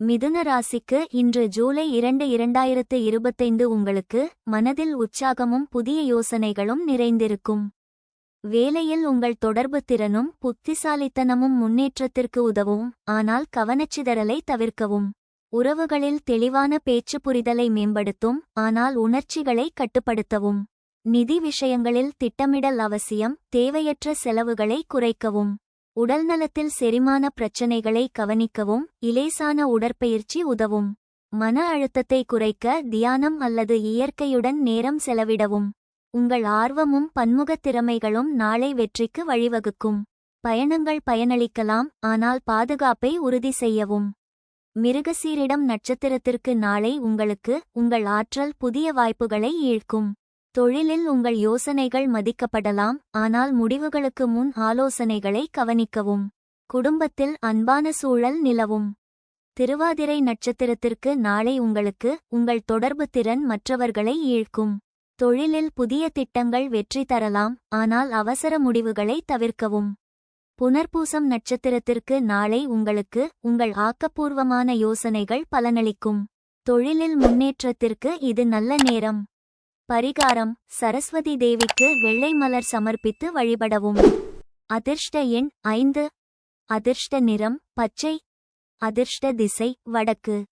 மிதுன ராசிக்கு இன்று ஜூலை இரண்டு இரண்டாயிரத்து இருபத்தைந்து உங்களுக்கு மனதில் உற்சாகமும் புதிய யோசனைகளும் நிறைந்திருக்கும். வேலையில் உங்கள் தொடர்பு திறனும் புத்திசாலித்தனமும் முன்னேற்றத்திற்கு உதவும் ஆனால் கவனச்சிதறலை தவிர்க்கவும். உறவுகளில் தெளிவான பேச்சு புரிதலை மேம்படுத்தும் ஆனால் உணர்ச்சிகளை கட்டுப்படுத்தவும். நிதி விஷயங்களில் திட்டமிடல் அவசியம் தேவையற்ற செலவுகளை குறைக்கவும். உடல்நலத்தில் செரிமான பிரச்சனைகளை கவனிக்கவும் இலேசான உடற்பயிற்சி உதவும். மன அழுத்தத்தை குறைக்க தியானம் அல்லது இயற்கையுடன் நேரம் செலவிடவும். உங்கள் ஆர்வமும் பன்முகத் திறமைகளும் நாளை வெற்றிக்கு வழிவகுக்கும். பயணங்கள் பயனளிக்கலாம் ஆனால் பாதுகாப்பை உறுதி செய்யவும். மிருகசீரிடம் நட்சத்திரத்திற்கு நாளை உங்களுக்கு உங்கள் ஆற்றல் புதிய வாய்ப்புகளை ஈழ்க்கும். தொழிலில் உங்கள் யோசனைகள் மதிக்கப்படலாம் ஆனால் முடிவுகளுக்கு முன் ஆலோசனைகளை கவனிக்கவும். குடும்பத்தில் அன்பான சூழல் நிலவும். திருவாதிரை நட்சத்திரத்திற்கு நாளை உங்களுக்கு உங்கள் தொடர்பு திறன் மற்றவர்களை ஈழ்க்கும். தொழிலில் புதிய திட்டங்கள் வெற்றி தரலாம் ஆனால் அவசர முடிவுகளை தவிர்க்கவும். புனர்பூசம் நட்சத்திரத்திற்கு நாளை உங்களுக்கு உங்கள் ஆக்கப்பூர்வமான யோசனைகள் பலனளிக்கும். தொழிலில் முன்னேற்றத்திற்கு இது நல்ல நேரம். பரிகாரம் சரஸ்வதி தேவிக்கு வெள்ளை மலர் சமர்ப்பித்து வழிபடவும். அதிர்ஷ்ட எண் ஐந்து. அதிர்ஷ்ட நிறம் பச்சை. அதிர்ஷ்ட திசை வடக்கு.